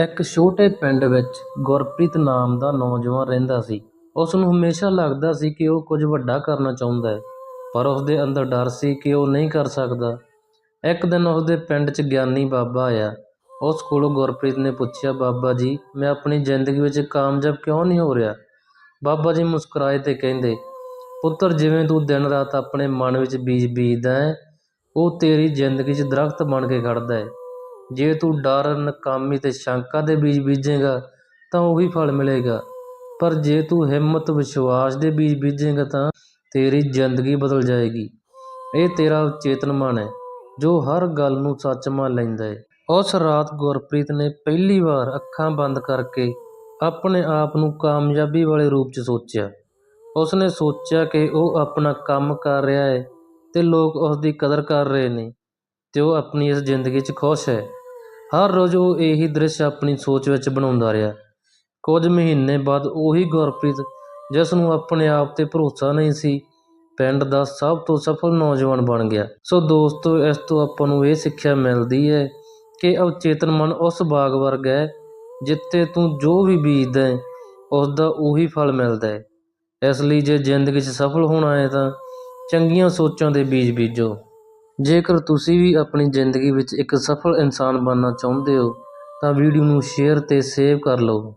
ਇੱਕ ਛੋਟੇ ਪਿੰਡ ਵਿੱਚ ਗੁਰਪ੍ਰੀਤ ਨਾਮ ਦਾ ਨੌਜਵਾਨ ਰਹਿੰਦਾ ਸੀ। ਉਸ ਨੂੰ ਹਮੇਸ਼ਾ ਲੱਗਦਾ ਸੀ ਕਿ ਉਹ ਕੁਝ ਵੱਡਾ ਕਰਨਾ ਚਾਹੁੰਦਾ ਹੈ, ਪਰ ਉਸ ਦੇ ਅੰਦਰ ਡਰ ਸੀ ਕਿ ਉਹ ਨਹੀਂ ਕਰ ਸਕਦਾ। ਇੱਕ ਦਿਨ ਉਸ ਦੇ ਪਿੰਡ 'ਚ ਗਿਆਨੀ ਬਾਬਾ ਆਇਆ। ਉਸ ਕੋਲੋਂ ਗੁਰਪ੍ਰੀਤ ਨੇ ਪੁੱਛਿਆ, ਬਾਬਾ ਜੀ, ਮੈਂ ਆਪਣੀ ਜ਼ਿੰਦਗੀ ਵਿੱਚ ਕਾਮਯਾਬ ਕਿਉਂ ਨਹੀਂ ਹੋ ਰਿਹਾ? ਬਾਬਾ ਜੀ ਮੁਸਕਰਾਏ ਤੇ ਕਹਿੰਦੇ, ਪੁੱਤਰ, ਜਿਵੇਂ ਤੂੰ ਦਿਨ ਰਾਤ ਆਪਣੇ ਮਨ ਵਿੱਚ ਬੀਜ ਬੀਜਦਾ ਹੈ, ਉਹ ਤੇਰੀ ਜ਼ਿੰਦਗੀ 'ਚ ਦਰਖਤ ਬਣ ਕੇ ਖੜਦਾ ਹੈ। ਜੇ ਤੂੰ ਡਰ, ਨਕਾਮੀ ਤੇ ਸ਼ੰਕਾ ਦੇ ਬੀਜ ਬੀਜੇਗਾ, ਤਾਂ ਉਹੀ ਫਲ ਮਿਲੇਗਾ। ਪਰ ਜੇ ਤੂੰ ਹਿੰਮਤ, ਵਿਸ਼ਵਾਸ ਦੇ ਬੀਜ ਬੀਜੇਗਾ, ਤਾਂ ਤੇਰੀ ਜ਼ਿੰਦਗੀ ਬਦਲ ਜਾਏਗੀ। ਇਹ ਤੇਰਾ ਚੇਤਨ ਮਨ ਹੈ, ਜੋ ਹਰ ਗੱਲ ਨੂੰ ਸੱਚ ਮੰਨ ਲੈਂਦਾ ਹੈ। ਉਸ ਰਾਤ ਗੁਰਪ੍ਰੀਤ ਨੇ ਪਹਿਲੀ ਵਾਰ ਅੱਖਾਂ ਬੰਦ ਕਰਕੇ ਆਪਣੇ ਆਪ ਨੂੰ ਕਾਮਯਾਬੀ ਵਾਲੇ ਰੂਪ 'ਚ ਸੋਚਿਆ। ਉਸਨੇ ਸੋਚਿਆ ਕਿ ਉਹ ਆਪਣਾ ਕੰਮ ਕਰ ਰਿਹਾ ਹੈ ਤੇ ਲੋਕ ਉਸ ਦੀ ਕਦਰ ਕਰ ਰਹੇ ਨੇ ਤੇ ਉਹ ਆਪਣੀ ਇਸ ਜ਼ਿੰਦਗੀ 'ਚ ਖੁਸ਼ ਹੈ। ਹਰ ਰੋਜ਼ ਉਹ ਇਹੀ ਦ੍ਰਿਸ਼ ਆਪਣੀ ਸੋਚ ਵਿੱਚ ਬਣਾਉਂਦਾ ਰਿਹਾ। ਕੁਝ ਮਹੀਨੇ ਬਾਅਦ ਉਹੀ ਗੁਰਪ੍ਰੀਤ, ਜਿਸ ਨੂੰ ਆਪਣੇ ਆਪ ਤੇ ਭਰੋਸਾ ਨਹੀਂ ਸੀ, ਪਿੰਡ ਦਾ ਸਭ ਤੋਂ ਸਫਲ ਨੌਜਵਾਨ ਬਣ ਗਿਆ। ਸੋ ਦੋਸਤੋ, ਇਸ ਤੋਂ ਆਪਾਂ ਨੂੰ ਇਹ ਸਿੱਖਿਆ ਮਿਲਦੀ ਹੈ ਕਿ ਅਵਚੇਤਨ ਮਨ ਉਸ ਬਾਗ ਵਰਗਾ ਹੈ, ਜਿੱਥੇ ਤੂੰ ਜੋ ਵੀ ਬੀਜਦਾ ਹੈ ਉਸ ਦਾ ਉਹੀ ਫਲ ਮਿਲਦਾ ਹੈ। ਇਸ ਲਈ ਜੇ ਜ਼ਿੰਦਗੀ 'ਚ ਸਫਲ ਹੋਣਾ ਹੈ ਤਾਂ ਚੰਗੀਆਂ ਸੋਚਾਂ ਦੇ ਬੀਜ ਬੀਜੋ। ਜੇਕਰ ਤੁਸੀਂ ਵੀ ਆਪਣੀ ਜ਼ਿੰਦਗੀ ਵਿੱਚ ਇੱਕ ਸਫਲ ਇਨਸਾਨ ਬਣਨਾ ਚਾਹੁੰਦੇ ਹੋ, ਤਾਂ ਵੀਡੀਓ ਨੂੰ ਸ਼ੇਅਰ ਅਤੇ ਸੇਵ ਕਰ ਲਓ।